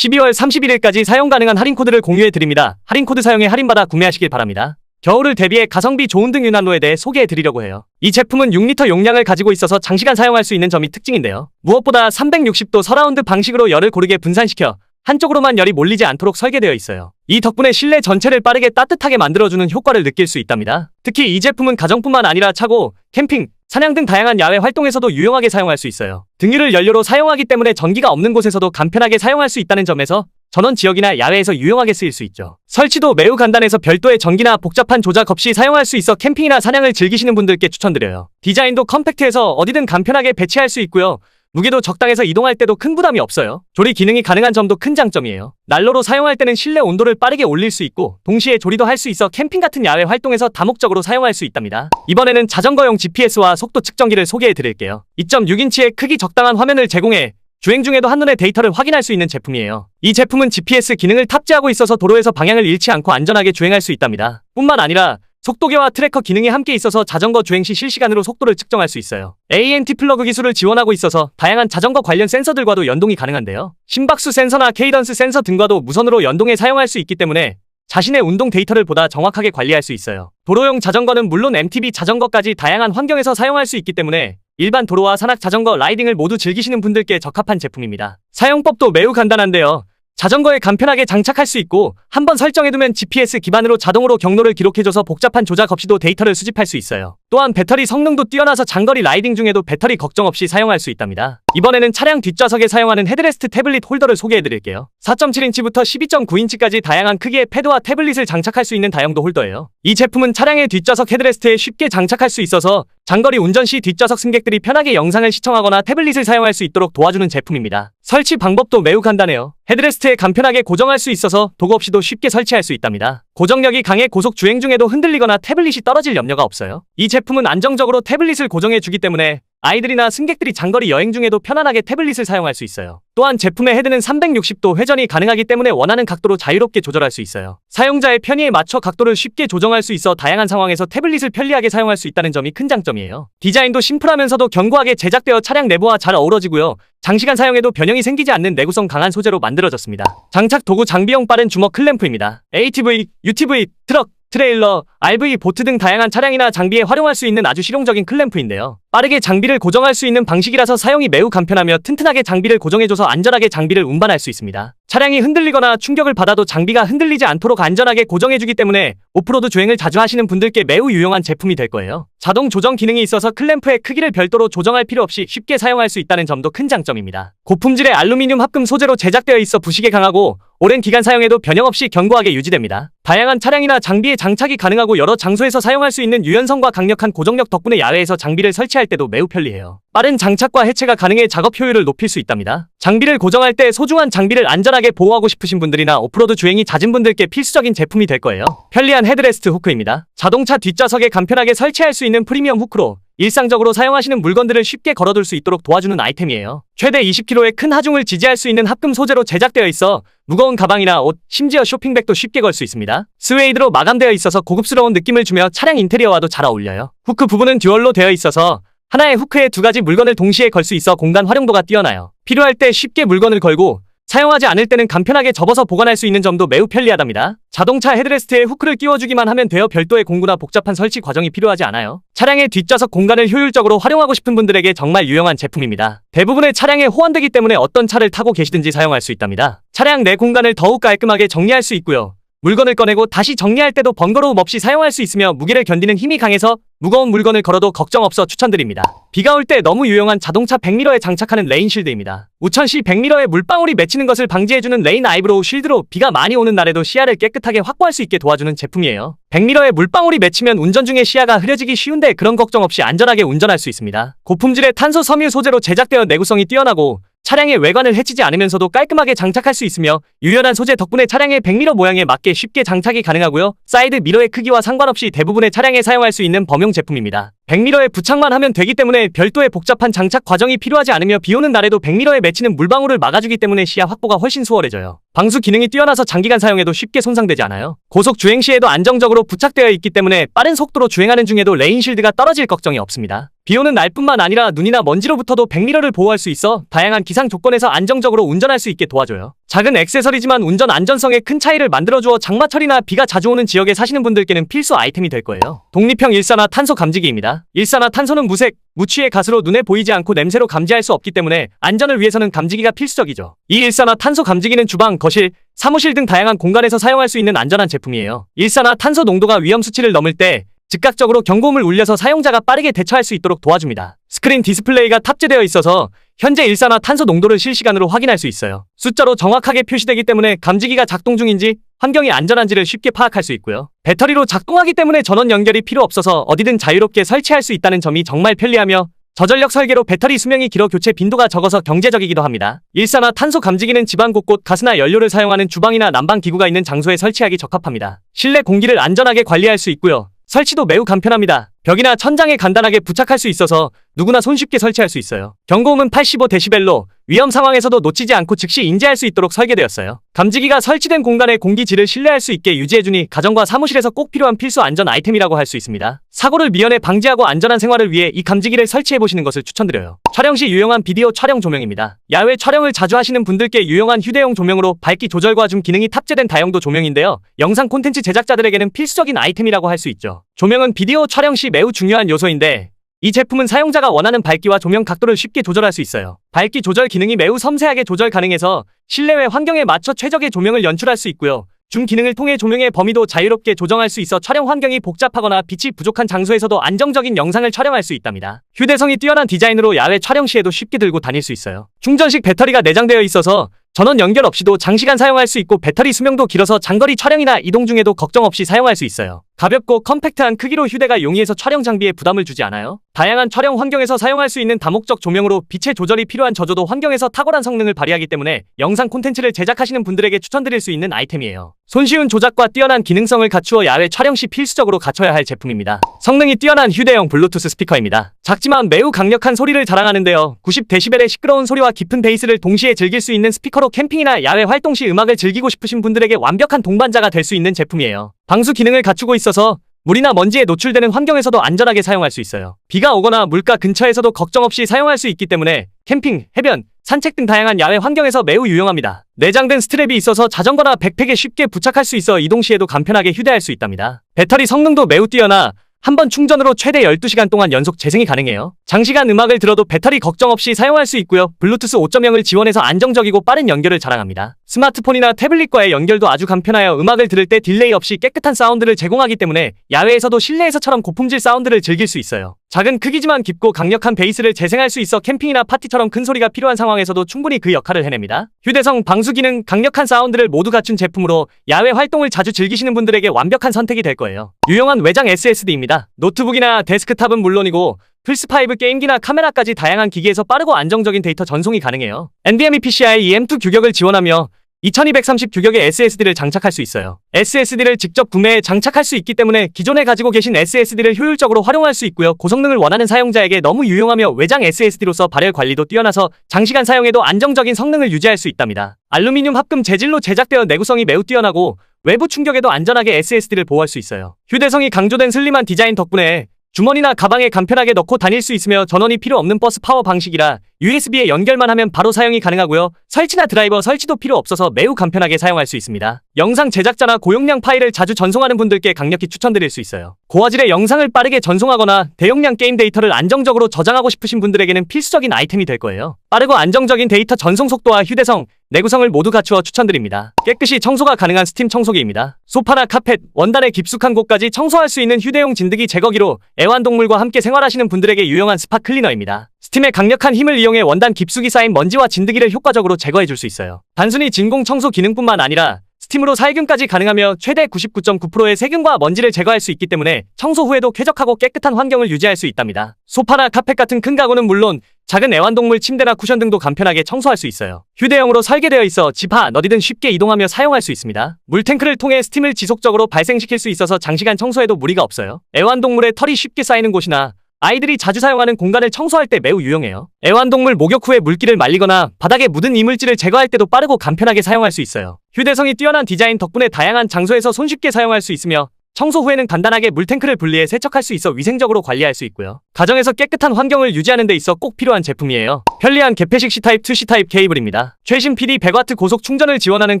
12월 31일까지 사용 가능한 할인 코드를 공유해 드립니다. 할인 코드 사용해 할인받아 구매하시길 바랍니다. 겨울을 대비해 가성비 좋은 등 윤활로에 대해 소개해 드리려고 해요. 이 제품은 6리터 용량을 가지고 있어서 장시간 사용할 수 있는 점이 특징인데요. 무엇보다 360도 서라운드 방식으로 열을 고르게 분산시켜 한쪽으로만 열이 몰리지 않도록 설계되어 있어요. 이 덕분에 실내 전체를 빠르게 따뜻하게 만들어주는 효과를 느낄 수 있답니다. 특히 이 제품은 가정뿐만 아니라 차고, 캠핑, 사냥 등 다양한 야외 활동에서도 유용하게 사용할 수 있어요. 등유를 연료로 사용하기 때문에 전기가 없는 곳에서도 간편하게 사용할 수 있다는 점에서 전원 지역이나 야외에서 유용하게 쓰일 수 있죠. 설치도 매우 간단해서 별도의 전기나 복잡한 조작 없이 사용할 수 있어 캠핑이나 사냥을 즐기시는 분들께 추천드려요. 디자인도 컴팩트해서 어디든 간편하게 배치할 수 있고요. 무게도 적당해서 이동할 때도 큰 부담이 없어요. 조리 기능이 가능한 점도 큰 장점이에요. 난로로 사용할 때는 실내 온도를 빠르게 올릴 수 있고 동시에 조리도 할 수 있어 캠핑 같은 야외 활동에서 다목적으로 사용할 수 있답니다. 이번에는 자전거용 GPS와 속도 측정기를 소개해 드릴게요. 2.6인치의 크기 적당한 화면을 제공해 주행 중에도 한눈에 데이터를 확인할 수 있는 제품이에요. 이 제품은 GPS 기능을 탑재하고 있어서 도로에서 방향을 잃지 않고 안전하게 주행할 수 있답니다. 뿐만 아니라 속도계와 트래커 기능이 함께 있어서 자전거 주행 시 실시간으로 속도를 측정할 수 있어요. ANT 플러그 기술을 지원하고 있어서 다양한 자전거 관련 센서들과도 연동이 가능한데요. 심박수 센서나 케이던스 센서 등과도 무선으로 연동해 사용할 수 있기 때문에 자신의 운동 데이터를 보다 정확하게 관리할 수 있어요. 도로용 자전거는 물론 MTB 자전거까지 다양한 환경에서 사용할 수 있기 때문에 일반 도로와 산악 자전거 라이딩을 모두 즐기시는 분들께 적합한 제품입니다. 사용법도 매우 간단한데요. 자전거에 간편하게 장착할 수 있고 한번 설정해두면 GPS 기반으로 자동으로 경로를 기록해줘서 복잡한 조작 없이도 데이터를 수집할 수 있어요. 또한 배터리 성능도 뛰어나서 장거리 라이딩 중에도 배터리 걱정 없이 사용할 수 있답니다. 이번에는 차량 뒷좌석에 사용하는 헤드레스트 태블릿 홀더를 소개해드릴게요. 4.7인치부터 12.9인치까지 다양한 크기의 패드와 태블릿을 장착할 수 있는 다용도 홀더예요. 이 제품은 차량의 뒷좌석 헤드레스트에 쉽게 장착할 수 있어서 장거리 운전 시 뒷좌석 승객들이 편하게 영상을 시청하거나 태블릿을 사용할 수 있도록 도와주는 제품입니다. 설치 방법도 매우 간단해요. 헤드레스트에 간편하게 고정할 수 있어서 도구 없이도 쉽게 설치할 수 있답니다. 고정력이 강해 고속 주행 중에도 흔들리거나 태블릿이 떨어질 염려가 없어요. 이 제품은 안정적으로 태블릿을 고정해 주기 때문에 아이들이나 승객들이 장거리 여행 중에도 편안하게 태블릿을 사용할 수 있어요. 또한 제품의 헤드는 360도 회전이 가능하기 때문에 원하는 각도로 자유롭게 조절할 수 있어요. 사용자의 편의에 맞춰 각도를 쉽게 조정할 수 있어 다양한 상황에서 태블릿을 편리하게 사용할 수 있다는 점이 큰 장점이에요. 디자인도 심플하면서도 견고하게 제작되어 차량 내부와 잘 어우러지고요. 장시간 사용해도 변형이 생기지 않는 내구성 강한 소재로 만들어졌습니다. 장착 도구 장비용 빠른 주먹 클램프입니다. ATV, UTV, 트럭, 트레일러, RV, 보트 등 다양한 차량이나 장비에 활용할 수 있는 아주 실용적인 클램프인데요. 빠르게 장비를 고정할 수 있는 방식이라서 사용이 매우 간편하며 튼튼하게 장비를 고정해줘서 안전하게 장비를 운반할 수 있습니다. 차량이 흔들리거나 충격을 받아도 장비가 흔들리지 않도록 안전하게 고정해주기 때문에 오프로드 주행을 자주 하시는 분들께 매우 유용한 제품이 될 거예요. 자동 조정 기능이 있어서 클램프의 크기를 별도로 조정할 필요 없이 쉽게 사용할 수 있다는 점도 큰 장점입니다. 고품질의 알루미늄 합금 소재로 제작되어 있어 부식에 강하고 오랜 기간 사용해도 변형 없이 견고하게 유지됩니다. 다양한 차량이나 장비에 장착이 가능하고 여러 장소에서 사용할 수 있는 유연성과 강력한 고정력 덕분에 야외에서 장비를 설치할 때도 매우 편리해요. 빠른 장착과 해체가 가능해 작업 효율을 높일 수 있답니다. 장비를 고정할 때 소중한 장비를 안전하게 보호하고 싶으신 분들이나 오프로드 주행이 잦은 분들께 필수적인 제품이 될 거예요. 편리한 헤드레스트 후크입니다. 자동차 뒷좌석에 간편하게 설치할 수 있는 프리미엄 후크로 일상적으로 사용하시는 물건들을 쉽게 걸어둘 수 있도록 도와주는 아이템이에요. 최대 20kg의 큰 하중을 지지할 수 있는 합금 소재로 제작되어 있어 무거운 가방이나 옷, 심지어 쇼핑백도 쉽게 걸 수 있습니다. 스웨이드로 마감되어 있어서 고급스러운 느낌을 주며 차량 인테리어와도 잘 어울려요. 후크 부분은 듀얼로 되어 있어서 하나의 후크에 두 가지 물건을 동시에 걸 수 있어 공간 활용도가 뛰어나요. 필요할 때 쉽게 물건을 걸고 사용하지 않을 때는 간편하게 접어서 보관할 수 있는 점도 매우 편리하답니다. 자동차 헤드레스트에 후크를 끼워주기만 하면 되어 별도의 공구나 복잡한 설치 과정이 필요하지 않아요. 차량의 뒷좌석 공간을 효율적으로 활용하고 싶은 분들에게 정말 유용한 제품입니다. 대부분의 차량에 호환되기 때문에 어떤 차를 타고 계시든지 사용할 수 있답니다. 차량 내 공간을 더욱 깔끔하게 정리할 수 있고요. 물건을 꺼내고 다시 정리할 때도 번거로움 없이 사용할 수 있으며 무게를 견디는 힘이 강해서 무거운 물건을 걸어도 걱정 없어 추천드립니다. 비가 올 때 너무 유용한 자동차 100미러에 장착하는 레인 쉴드입니다. 우천 시 100미러에 물방울이 맺히는 것을 방지해주는 레인 아이브로우 쉴드로 비가 많이 오는 날에도 시야를 깨끗하게 확보할 수 있게 도와주는 제품이에요. 100미러에 물방울이 맺히면 운전 중에 시야가 흐려지기 쉬운데 그런 걱정 없이 안전하게 운전할 수 있습니다. 고품질의 탄소 섬유 소재로 제작되어 내구성이 뛰어나고 차량의 외관을 해치지 않으면서도 깔끔하게 장착할 수 있으며 유연한 소재 덕분에 차량의 100미러 모양에 맞게 쉽게 장착이 가능하고요. 사이드 미러의 크기와 상관없이 대부분의 차량에 사용할 수 있는 범용 제품입니다. 100미러에 부착만 하면 되기 때문에 별도의 복잡한 장착 과정이 필요하지 않으며 비오는 날에도 100미러에 맺히는 물방울을 막아주기 때문에 시야 확보가 훨씬 수월해져요. 방수 기능이 뛰어나서 장기간 사용해도 쉽게 손상되지 않아요. 고속 주행 시에도 안정적으로 부착되어 있기 때문에 빠른 속도로 주행하는 중에도 레인 실드가 떨어질 걱정이 없습니다. 비 오는 날뿐만 아니라 눈이나 먼지로부터도 100미러를 보호할 수 있어 다양한 기상 조건에서 안정적으로 운전할 수 있게 도와줘요. 작은 액세서리지만 운전 안전성에 큰 차이를 만들어주어 장마철이나 비가 자주 오는 지역에 사시는 분들께는 필수 아이템이 될 거예요. 독립형 일산화 탄소 감지기입니다. 일산화 탄소는 무색, 무취의 가스로 눈에 보이지 않고 냄새로 감지할 수 없기 때문에 안전을 위해서는 감지기가 필수적이죠. 이 일산화 탄소 감지기는 주방, 거실, 사무실 등 다양한 공간에서 사용할 수 있는 안전한 제품이에요. 일산화 탄소 농도가 위험 수치를 넘을 때 즉각적으로 경고음을 울려서 사용자가 빠르게 대처할 수 있도록 도와줍니다. 스크린 디스플레이가 탑재되어 있어서 현재 일산화 탄소 농도를 실시간으로 확인할 수 있어요. 숫자로 정확하게 표시되기 때문에 감지기가 작동 중인지 환경이 안전한지를 쉽게 파악할 수 있고요. 배터리로 작동하기 때문에 전원 연결이 필요 없어서 어디든 자유롭게 설치할 수 있다는 점이 정말 편리하며 저전력 설계로 배터리 수명이 길어 교체 빈도가 적어서 경제적이기도 합니다. 일산화 탄소 감지기는 집안 곳곳 가스나 연료를 사용하는 주방이나 난방 기구가 있는 장소에 설치하기 적합합니다. 실내 공기를 안전하게 관리할 수 있고요. 설치도 매우 간편합니다. 벽이나 천장에 간단하게 부착할 수 있어서 누구나 손쉽게 설치할 수 있어요. 경고음은 85dB로 위험 상황에서도 놓치지 않고 즉시 인지할 수 있도록 설계되었어요. 감지기가 설치된 공간의 공기질을 신뢰할 수 있게 유지해주니 가정과 사무실에서 꼭 필요한 필수 안전 아이템이라고 할 수 있습니다. 사고를 미연에 방지하고 안전한 생활을 위해 이 감지기를 설치해보시는 것을 추천드려요. 촬영 시 유용한 비디오 촬영 조명입니다. 야외 촬영을 자주 하시는 분들께 유용한 휴대용 조명으로 밝기 조절과 줌 기능이 탑재된 다용도 조명인데요. 영상 콘텐츠 제작자들에게는 필수적인 아이템이라고 할 수 있죠. 조명은 비디오 촬영 시 매우 중요한 요소인데 이 제품은 사용자가 원하는 밝기와 조명 각도를 쉽게 조절할 수 있어요. 밝기 조절 기능이 매우 섬세하게 조절 가능해서 실내외 환경에 맞춰 최적의 조명을 연출할 수 있고요. 줌 기능을 통해 조명의 범위도 자유롭게 조정할 수 있어 촬영 환경이 복잡하거나 빛이 부족한 장소에서도 안정적인 영상을 촬영할 수 있답니다. 휴대성이 뛰어난 디자인으로 야외 촬영 시에도 쉽게 들고 다닐 수 있어요. 충전식 배터리가 내장되어 있어서 전원 연결 없이도 장시간 사용할 수 있고 배터리 수명도 길어서 장거리 촬영이나 이동 중에도 걱정 없이 사용할 수 있어요. 가볍고 컴팩트한 크기로 휴대가 용이해서 촬영 장비에 부담을 주지 않아요. 다양한 촬영 환경에서 사용할 수 있는 다목적 조명으로 빛의 조절이 필요한 저조도 환경에서 탁월한 성능을 발휘하기 때문에 영상 콘텐츠를 제작하시는 분들에게 추천드릴 수 있는 아이템이에요. 손쉬운 조작과 뛰어난 기능성을 갖추어 야외 촬영 시 필수적으로 갖춰야 할 제품입니다. 성능이 뛰어난 휴대용 블루투스 스피커입니다. 작지만 매우 강력한 소리를 자랑하는데요. 90dB의 시끄러운 소리와 깊은 베이스를 동시에 즐길 수 있는 스피커로 캠핑이나 야외 활동 시 음악을 즐기고 싶으신 분들에게 완벽한 동반자가 될 수 있는 제품이에요. 방수 기능을 갖추고 있어서 물이나 먼지에 노출되는 환경에서도 안전하게 사용할 수 있어요. 비가 오거나 물가 근처에서도 걱정 없이 사용할 수 있기 때문에 캠핑, 해변, 산책 등 다양한 야외 환경에서 매우 유용합니다. 내장된 스트랩이 있어서 자전거나 백팩에 쉽게 부착할 수 있어 이동 시에도 간편하게 휴대할 수 있답니다. 배터리 성능도 매우 뛰어나 한 번 충전으로 최대 12시간 동안 연속 재생이 가능해요. 장시간 음악을 들어도 배터리 걱정 없이 사용할 수 있고요. 블루투스 5.0을 지원해서 안정적이고 빠른 연결을 자랑합니다. 스마트폰이나 태블릿과의 연결도 아주 간편하여 음악을 들을 때 딜레이 없이 깨끗한 사운드를 제공하기 때문에 야외에서도 실내에서처럼 고품질 사운드를 즐길 수 있어요. 작은 크기지만 깊고 강력한 베이스를 재생할 수 있어 캠핑이나 파티처럼 큰 소리가 필요한 상황에서도 충분히 그 역할을 해냅니다. 휴대성, 방수 기능, 강력한 사운드를 모두 갖춘 제품으로 야외 활동을 자주 즐기시는 분들에게 완벽한 선택이 될 거예요. 유용한 외장 SSD입니다. 노트북이나 데스크탑은 물론이고 플스5 게임기나 카메라까지 다양한 기기에서 빠르고 안정적인 데이터 전송이 가능해요. NVMe PCIe M2 규격을 지원하며 2230 규격의 SSD를 장착할 수 있어요. SSD를 직접 구매해 장착할 수 있기 때문에 기존에 가지고 계신 SSD를 효율적으로 활용할 수 있고요. 고성능을 원하는 사용자에게 너무 유용하며 외장 SSD로서 발열 관리도 뛰어나서 장시간 사용해도 안정적인 성능을 유지할 수 있답니다. 알루미늄 합금 재질로 제작되어 내구성이 매우 뛰어나고 외부 충격에도 안전하게 SSD를 보호할 수 있어요. 휴대성이 강조된 슬림한 디자인 덕분에 주머니나 가방에 간편하게 넣고 다닐 수 있으며 전원이 필요 없는 버스 파워 방식이라 USB에 연결만 하면 바로 사용이 가능하고요. 설치나 드라이버 설치도 필요 없어서 매우 간편하게 사용할 수 있습니다. 영상 제작자나 고용량 파일을 자주 전송하는 분들께 강력히 추천드릴 수 있어요. 고화질의 영상을 빠르게 전송하거나 대용량 게임 데이터를 안정적으로 저장하고 싶으신 분들에게는 필수적인 아이템이 될 거예요. 빠르고 안정적인 데이터 전송 속도와 휴대성, 내구성을 모두 갖추어 추천드립니다. 깨끗이 청소가 가능한 스팀 청소기입니다. 소파나 카펫, 원단의 깊숙한 곳까지 청소할 수 있는 휴대용 진드기 제거기로 애완동물과 함께 생활하시는 분들에게 유용한 스파 클리너입니다. 스팀의 강력한 힘을 이용해 원단 깊숙이 쌓인 먼지와 진드기를 효과적으로 제거해 줄 수 있어요. 단순히 진공 청소 기능뿐만 아니라 스팀으로 살균까지 가능하며 최대 99.9%의 세균과 먼지를 제거할 수 있기 때문에 청소 후에도 쾌적하고 깨끗한 환경을 유지할 수 있답니다. 소파나 카펫 같은 큰 가구는 물론 작은 애완동물 침대나 쿠션 등도 간편하게 청소할 수 있어요. 휴대용으로 설계되어 있어 집 안 어디든 쉽게 이동하며 사용할 수 있습니다. 물탱크를 통해 스팀을 지속적으로 발생시킬 수 있어서 장시간 청소에도 무리가 없어요. 애완동물의 털이 쉽게 쌓이는 곳이나 아이들이 자주 사용하는 공간을 청소할 때 매우 유용해요. 애완동물 목욕 후에 물기를 말리거나 바닥에 묻은 이물질을 제거할 때도 빠르고 간편하게 사용할 수 있어요. 휴대성이 뛰어난 디자인 덕분에 다양한 장소에서 손쉽게 사용할 수 있으며 청소 후에는 간단하게 물탱크를 분리해 세척할 수 있어 위생적으로 관리할 수 있고요. 가정에서 깨끗한 환경을 유지하는 데 있어 꼭 필요한 제품이에요. 편리한 개폐식 C타입 2 C타입 케이블입니다. 최신 PD 100W 고속 충전을 지원하는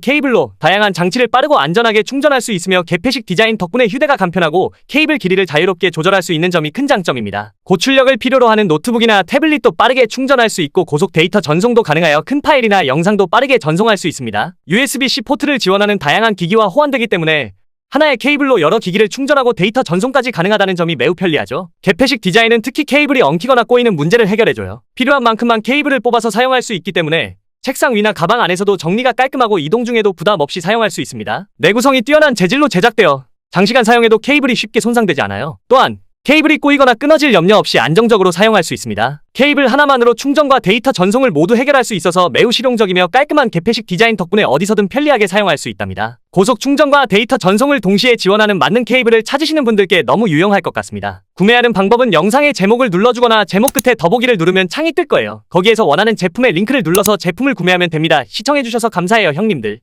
케이블로 다양한 장치를 빠르고 안전하게 충전할 수 있으며 개폐식 디자인 덕분에 휴대가 간편하고 케이블 길이를 자유롭게 조절할 수 있는 점이 큰 장점입니다. 고출력을 필요로 하는 노트북이나 태블릿도 빠르게 충전할 수 있고 고속 데이터 전송도 가능하여 큰 파일이나 영상도 빠르게 전송할 수 있습니다. USB-C 포트를 지원하는 다양한 기기와 호환되기 때문에 하나의 케이블로 여러 기기를 충전하고 데이터 전송까지 가능하다는 점이 매우 편리하죠. 개폐식 디자인은 특히 케이블이 엉키거나 꼬이는 문제를 해결해줘요. 필요한 만큼만 케이블을 뽑아서 사용할 수 있기 때문에 책상 위나 가방 안에서도 정리가 깔끔하고 이동 중에도 부담 없이 사용할 수 있습니다. 내구성이 뛰어난 재질로 제작되어 장시간 사용해도 케이블이 쉽게 손상되지 않아요. 또한 케이블이 꼬이거나 끊어질 염려 없이 안정적으로 사용할 수 있습니다. 케이블 하나만으로 충전과 데이터 전송을 모두 해결할 수 있어서 매우 실용적이며 깔끔한 개폐식 디자인 덕분에 어디서든 편리하게 사용할 수 있답니다. 고속 충전과 데이터 전송을 동시에 지원하는 맞는 케이블을 찾으시는 분들께 너무 유용할 것 같습니다. 구매하는 방법은 영상의 제목을 눌러주거나 제목 끝에 더보기를 누르면 창이 뜰 거예요. 거기에서 원하는 제품의 링크를 눌러서 제품을 구매하면 됩니다. 시청해주셔서 감사해요 형님들.